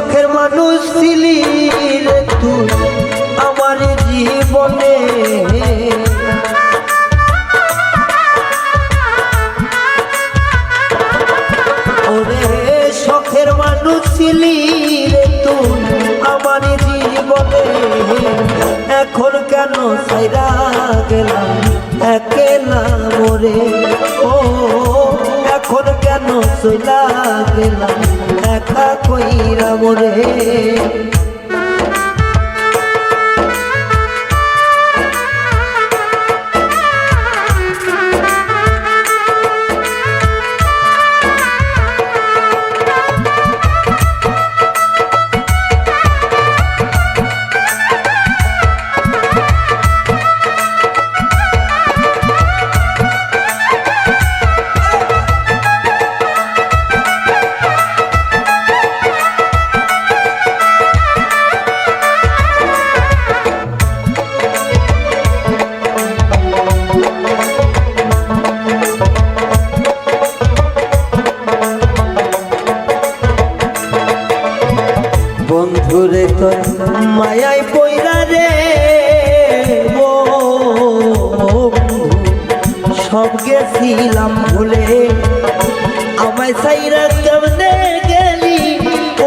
শখের মানুষ ছিলি রে তুই আমার জীবনে। ওরে শখের মানুষ ছিলি রে তুই আমার জীবনে। এখন কেন সাইরা গেলাম? একেলা মোরে। ও এখন গেলাম দেখা কইরা মোরে গেছিলাম ভুলে আমায় সাইরা কেমনে গেলি?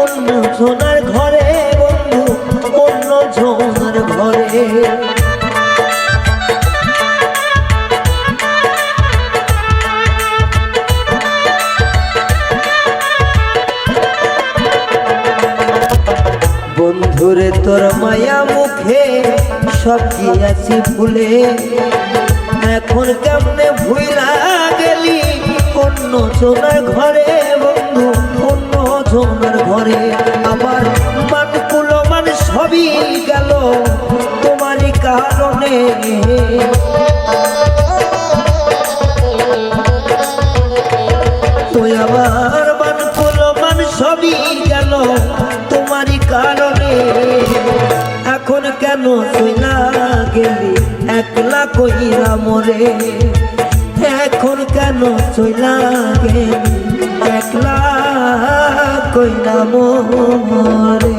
অন্য সোনার ঘরে বন্ধু, অন্য সোনার ঘরে। বন্ধুরে তোর মায়া মুখে সব আছি ভুলে এখন কেমনে ভুইলা গেলি? অন্য সোনার ঘরে বন্ধু, অন্য সোনার ঘরে। আমার মান কুলো মান সবই গেল, তোমারই কারণে। কইরা মরে এখন কেন চইলা গেলি? একলা কইরা মরে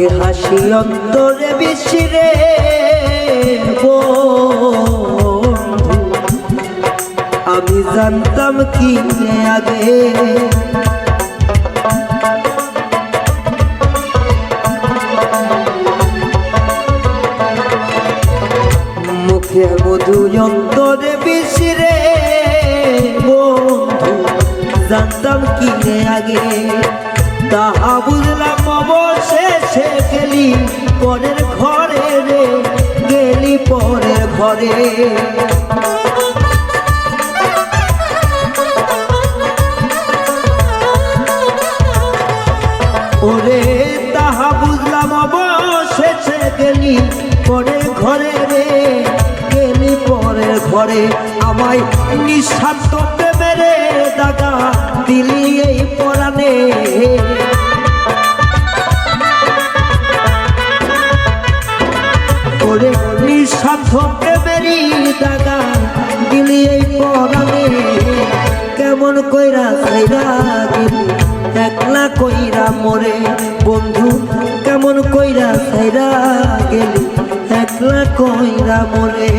মুখে হাসি অন্তরে বিশিরে বন্ধু। আমি জানতাম কি আগে। মুখে মধু অন্তরে বিশিরে বন্ধু। জানতাম কি রে আগে। তাহা বুঝলাম অবশেষে গেলি পরের ঘরে রে, গেলি পরের ঘরে। ওরে, তাহা বুঝলাম অবশেষে গেলি পরের ঘরে রে, গেলি পরের ঘরে। আমায় নিঃস্বার্থ প্রেমেরে দাগা দিলি এই পরাণে। নিঃস্বার্থ প্রেমেরই দাগা। দিলি এই পরাণে কেমন কইরা সাইরা গেলি একলা কইরা মরে বন্ধু, কেমন কইরা সাইরা গেলি একলা কইরা মরে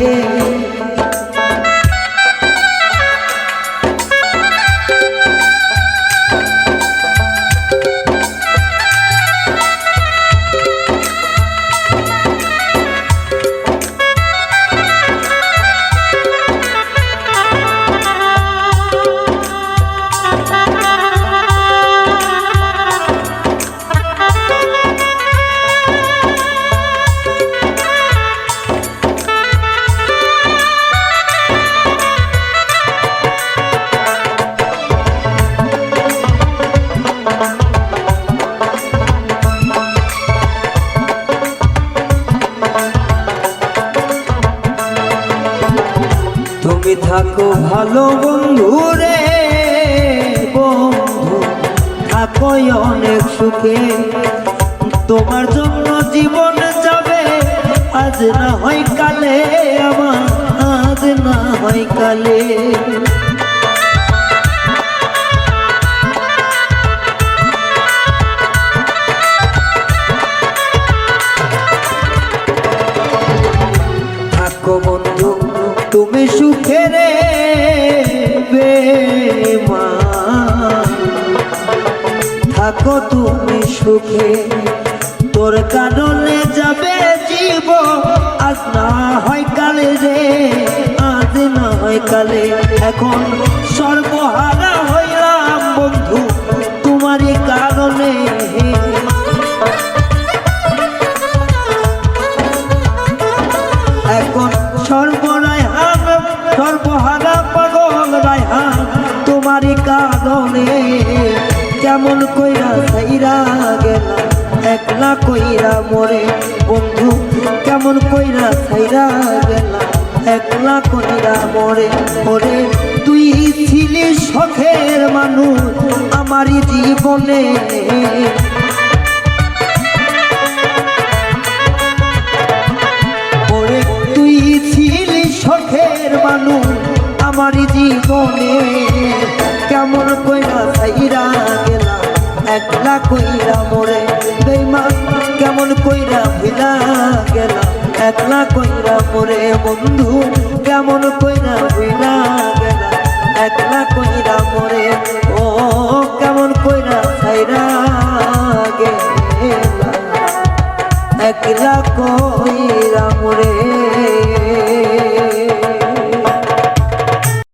তুমি থাকো ভালো বন্ধু রে, বন্ধু। থাকো অনেক সুখে। তোমার জন্য জীবন যাবে, আজ না হয় কালে আমার আজ না হয় কালে। থাকো তুমি সুখে। তোর কারণে যাবে জীব আজ না হয় কালে রে, আজ না হয় কালে। এখন সর্বহারা হইলাম বন্ধু, তোমারই কারণে। কেমন কইরা সাইরা গেল, একলা কইরা মরে। বন্ধু কেমন কইরা সাইরা গেল, একলা কইরা মরে। মরে তুই ছিলি শখের মানুষ, আমারই জীবনে। ওরে মানুষ আমার জীবনে। কইরা মোরে। বেইমান, কেমন কইরা ভিলা গেলা। একলা কইরা মোরে, বন্ধু, কেমন কইরা ভিলা গেলা। একলা কইরা মোরে, ও, কেমন কইরা সাইরা গেলা। একলা কইরা মোরে